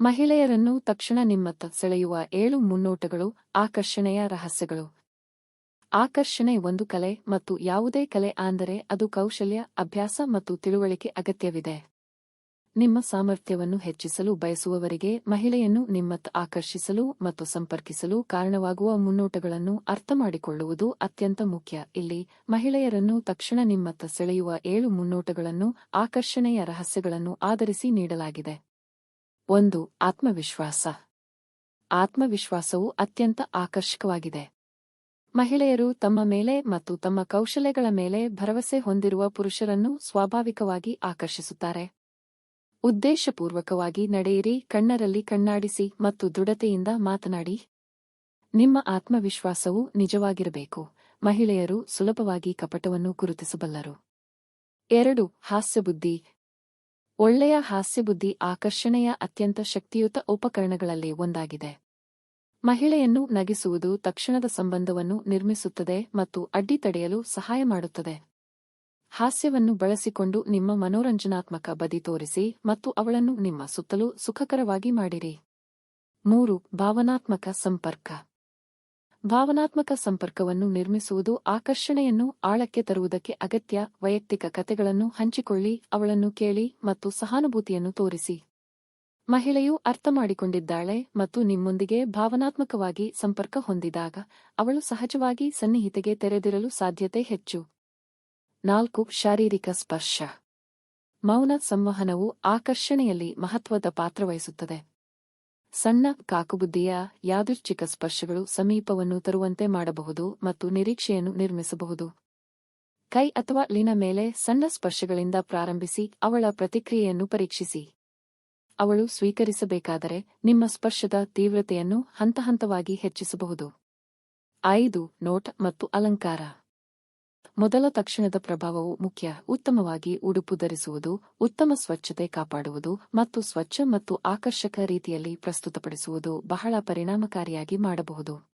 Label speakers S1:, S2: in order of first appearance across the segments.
S1: ಮಹಿಳೆಯರನ್ನು ತಕ್ಷಣ ನಿಮ್ಮತ್ತ ಸೆಳೆಯುವ ಏಳು ಮುನ್ನೋಟಗಳು, ಆಕರ್ಷಣೆಯ ರಹಸ್ಯಗಳು. ಆಕರ್ಷಣೆ ಒಂದು ಕಲೆ ಮತ್ತು ಯಾವುದೇ ಕಲೆ ಅಂದರೆ ಅದು ಕೌಶಲ್ಯ, ಅಭ್ಯಾಸ ಮತ್ತು ತಿಳುವಳಿಕೆ ಅಗತ್ಯವಿದೆ. ನಿಮ್ಮ ಸಾಮರ್ಥ್ಯವನ್ನು ಹೆಚ್ಚಿಸಲು ಬಯಸುವವರಿಗೆ ಮಹಿಳೆಯನ್ನು ನಿಮ್ಮತ್ತ ಆಕರ್ಷಿಸಲು ಮತ್ತು ಸಂಪರ್ಕಿಸಲು ಕಾರಣವಾಗುವ ಮುನ್ನೋಟಗಳನ್ನು ಅರ್ಥಮಾಡಿಕೊಳ್ಳುವುದು ಅತ್ಯಂತ ಮುಖ್ಯ. ಇಲ್ಲಿ ಮಹಿಳೆಯರನ್ನು ತಕ್ಷಣ ನಿಮ್ಮತ್ತ ಸೆಳೆಯುವ ಏಳು ಮುನ್ನೋಟಗಳನ್ನು ಆಕರ್ಷಣೆಯ ರಹಸ್ಯಗಳನ್ನು ಆಧರಿಸಿ ನೀಡಲಾಗಿದೆ. ಒಂದು ಆತ್ಮವಿಶ್ವಾಸ. ಆತ್ಮವಿಶ್ವಾಸವು ಅತ್ಯಂತ ಆಕರ್ಷಕವಾಗಿದೆ. ಮಹಿಳೆಯರು ತಮ್ಮ ಮೇಲೆ ಮತ್ತು ತಮ್ಮ ಕೌಶಲ್ಯಗಳ ಮೇಲೆ ಭರವಸೆ ಹೊಂದಿರುವ ಪುರುಷರನ್ನು ಸ್ವಾಭಾವಿಕವಾಗಿ ಆಕರ್ಷಿಸುತ್ತಾರೆ. ಉದ್ದೇಶಪೂರ್ವಕವಾಗಿ ನಡೆಯಿರಿ, ಕಣ್ಣರಲ್ಲಿ ಕಣ್ಣಾಡಿಸಿ ಮತ್ತು ದೃಢತೆಯಿಂದ ಮಾತನಾಡಿ. ನಿಮ್ಮ ಆತ್ಮವಿಶ್ವಾಸವು ನಿಜವಾಗಿರಬೇಕು. ಮಹಿಳೆಯರು ಸುಲಭವಾಗಿ ಕಪಟವನ್ನು ಗುರುತಿಸಬಲ್ಲರು. ಎರಡು, ಹಾಸ್ಯಬುದ್ಧಿ. ಒಳ್ಳೆಯ ಹಾಸ್ಯಬುದ್ಧಿ ಆಕರ್ಷಣೆಯ ಅತ್ಯಂತ ಶಕ್ತಿಯುತ ಉಪಕರಣಗಳಲ್ಲಿ ಒಂದಾಗಿದೆ. ಮಹಿಳೆಯನ್ನು ನಗಿಸುವುದು ತಕ್ಷಣದ ಸಂಬಂಧವನ್ನು ನಿರ್ಮಿಸುತ್ತದೆ ಮತ್ತು ಅಡ್ಡಿ ತಡೆಯಲು ಸಹಾಯ ಮಾಡುತ್ತದೆ. ಹಾಸ್ಯವನ್ನು ಬಳಸಿಕೊಂಡು ನಿಮ್ಮ ಮನೋರಂಜನಾತ್ಮಕ ಬದಿ ತೋರಿಸಿ ಮತ್ತು ಅವಳನ್ನು ನಿಮ್ಮ ಸುತ್ತಲೂ ಸುಖಕರವಾಗಿ ಮಾಡಿರಿ. ಮೂರು, ಭಾವನಾತ್ಮಕ ಸಂಪರ್ಕ. ಭಾವನಾತ್ಮಕ ಸಂಪರ್ಕವನ್ನು ನಿರ್ಮಿಸುವುದು ಆಕರ್ಷಣೆಯನ್ನು ಆಳಕ್ಕೆ ತರುವುದಕ್ಕೆ ಅಗತ್ಯ ವೈಯಕ್ತಿಕ ಕಥೆಗಳನ್ನು ಹಂಚಿಕೊಳ್ಳಿ, ಅವಳನ್ನು ಕೇಳಿ ಮತ್ತು ಸಹಾನುಭೂತಿಯನ್ನು ತೋರಿಸಿ. ಮಹಿಳೆಯು ಅರ್ಥಮಾಡಿಕೊಂಡಿದ್ದಾಳೆ ಮತ್ತು ನಿಮ್ಮೊಂದಿಗೆ ಭಾವನಾತ್ಮಕವಾಗಿ ಸಂಪರ್ಕ ಹೊಂದಿದಾಗ ಅವಳು ಸಹಜವಾಗಿ ಸನ್ನಿಹಿತೆಗೆ ತೆರೆದಿರಲು ಸಾಧ್ಯತೆ ಹೆಚ್ಚು. ನಾಲ್ಕು, ಶಾರೀರಿಕ ಸ್ಪರ್ಶ. ಮೌನ ಸಂವಹನವು ಆಕರ್ಷಣೆಯಲ್ಲಿ ಮಹತ್ವದ ಪಾತ್ರವಹಿಸುತ್ತದೆ ಸಣ್ಣ ಕಾಕುಬುದ್ಧಿಯ ಯಾದೃಚ್ಛಿಕ ಸ್ಪರ್ಶಗಳು ಸಮೀಪವನ್ನು ತರುವಂತೆ ಮಾಡಬಹುದು ಮತ್ತು ನಿರೀಕ್ಷೆಯನ್ನು ನಿರ್ಮಿಸಬಹುದು. ಕೈ ಅಥವಾ ಲಿನ ಮೇಲೆ ಸಣ್ಣ ಸ್ಪರ್ಶಗಳಿಂದ ಪ್ರಾರಂಭಿಸಿ ಅವಳ ಪ್ರತಿಕ್ರಿಯೆಯನ್ನು ಪರೀಕ್ಷಿಸಿ. ಅವಳು ಸ್ವೀಕರಿಸಬೇಕಾದರೆ ನಿಮ್ಮ ಸ್ಪರ್ಶದ ತೀವ್ರತೆಯನ್ನು ಹಂತ ಹಂತವಾಗಿ ಹೆಚ್ಚಿಸಬಹುದು. ಐದು, ನೋಟ ಮತ್ತು ಅಲಂಕಾರ. ಮೊದಲ ತಕ್ಷಣದ ಪ್ರಭಾವವು ಮುಖ್ಯ. ಉತ್ತಮವಾಗಿ ಉಡುಪು ಧರಿಸುವುದು, ಉತ್ತಮ ಸ್ವಚ್ಛತೆ ಕಾಪಾಡುವುದು ಮತ್ತು ಸ್ವಚ್ಛ ಮತ್ತು ಆಕರ್ಷಕ ರೀತಿಯಲ್ಲಿ ಪ್ರಸ್ತುತಪಡಿಸುವುದು ಬಹಳ ಪರಿಣಾಮಕಾರಿಯಾಗಿ ಮಾಡಬಹುದು.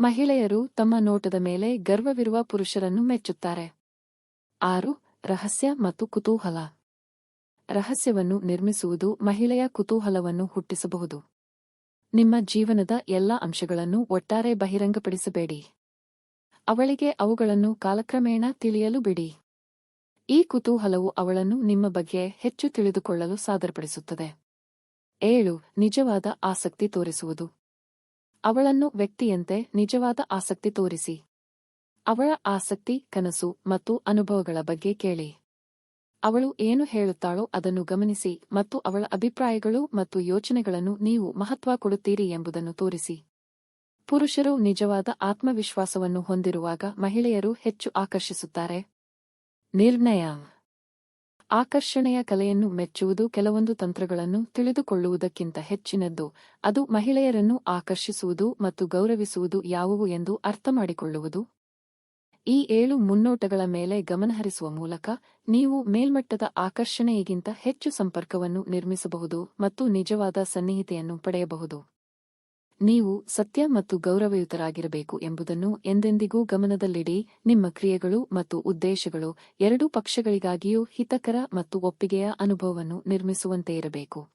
S1: ಮಹಿಳೆಯರು ತಮ್ಮ ನೋಟದ ಮೇಲೆ ಗರ್ವವಿರುವ ಪುರುಷರನ್ನು ಮೆಚ್ಚುತ್ತಾರೆ. ಆರು, ರಹಸ್ಯ ಮತ್ತು ಕುತೂಹಲ. ರಹಸ್ಯವನ್ನು ನಿರ್ಮಿಸುವುದು ಮಹಿಳೆಯ ಕುತೂಹಲವನ್ನು ಹುಟ್ಟಿಸಬಹುದು. ನಿಮ್ಮ ಜೀವನದ ಎಲ್ಲ ಅಂಶಗಳನ್ನು ಒಟ್ಟಾರೆ ಬಹಿರಂಗಪಡಿಸಬೇಡಿ. ಅವಳಿಗೆ ಅವುಗಳನ್ನು ಕಾಲಕ್ರಮೇಣ ತಿಳಿಯಲು ಬಿಡಿ. ಈ ಕುತೂಹಲವು ಅವಳನ್ನು ನಿಮ್ಮ ಬಗ್ಗೆ ಹೆಚ್ಚು ತಿಳಿದುಕೊಳ್ಳಲು ಸಾದರಪಡಿಸುತ್ತದೆ. ಏಳು, ನಿಜವಾದ ಆಸಕ್ತಿ ತೋರಿಸುವುದು. ಅವಳನ್ನು ವ್ಯಕ್ತಿಯಂತೆ ನಿಜವಾದ ಆಸಕ್ತಿ ತೋರಿಸಿ. ಅವಳ ಆಸಕ್ತಿ, ಕನಸು ಮತ್ತು ಅನುಭವಗಳ ಬಗ್ಗೆ ಕೇಳಿ. ಅವಳು ಏನು ಹೇಳುತ್ತಾಳೋ ಅದನ್ನು ಗಮನಿಸಿ ಮತ್ತು ಅವಳ ಅಭಿಪ್ರಾಯಗಳು ಮತ್ತು ಯೋಚನೆಗಳನ್ನು ನೀವು ಮಹತ್ವ ಕೊಡುತ್ತೀರಿ ಎಂಬುದನ್ನು ತೋರಿಸಿ. ಪುರುಷರು ನಿಜವಾದ ಆತ್ಮವಿಶ್ವಾಸವನ್ನು ಹೊಂದಿರುವಾಗ ಮಹಿಳೆಯರು ಹೆಚ್ಚು ಆಕರ್ಷಿಸುತ್ತಾರೆ. ನಿರ್ಣಯ. ಆಕರ್ಷಣೆಯ ಕಲೆಯನ್ನು ಮೆಚ್ಚುವುದು ಕೆಲವೊಂದು ತಂತ್ರಗಳನ್ನು ತಿಳಿದುಕೊಳ್ಳುವುದಕ್ಕಿಂತ ಹೆಚ್ಚಿನದ್ದು. ಅದು ಮಹಿಳೆಯರನ್ನು ಆಕರ್ಷಿಸುವುದು ಮತ್ತು ಗೌರವಿಸುವುದು ಯಾವುವು ಎಂದು ಅರ್ಥಮಾಡಿಕೊಳ್ಳುವುದು. ಈ ಏಳು ಮುನ್ನೋಟಗಳ ಮೇಲೆ ಗಮನಹರಿಸುವ ಮೂಲಕ ನೀವು ಮೇಲ್ಮಟ್ಟದ ಆಕರ್ಷಣೆಗಿಂತ ಹೆಚ್ಚು ಸಂಪರ್ಕವನ್ನು ನಿರ್ಮಿಸಬಹುದು ಮತ್ತು ನಿಜವಾದ ಸನ್ನಿಹಿತೆಯನ್ನು ಪಡೆಯಬಹುದು. ನೀವು ಸತ್ಯ ಮತ್ತು ಗೌರವಯುತರಾಗಿರಬೇಕು ಎಂಬುದನ್ನು ಎಂದೆಂದಿಗೂ ಗಮನದಲ್ಲಿಡಿ. ನಿಮ್ಮ ಕ್ರಿಯೆಗಳು ಮತ್ತು ಉದ್ದೇಶಗಳು ಎರಡೂ ಪಕ್ಷಗಳಿಗಾಗಿಯೂ ಹಿತಕರ ಮತ್ತು ಒಪ್ಪಿಗೆಯ ಅನುಭವವನ್ನು ನಿರ್ಮಿಸುವಂತೆ ಇರಬೇಕು.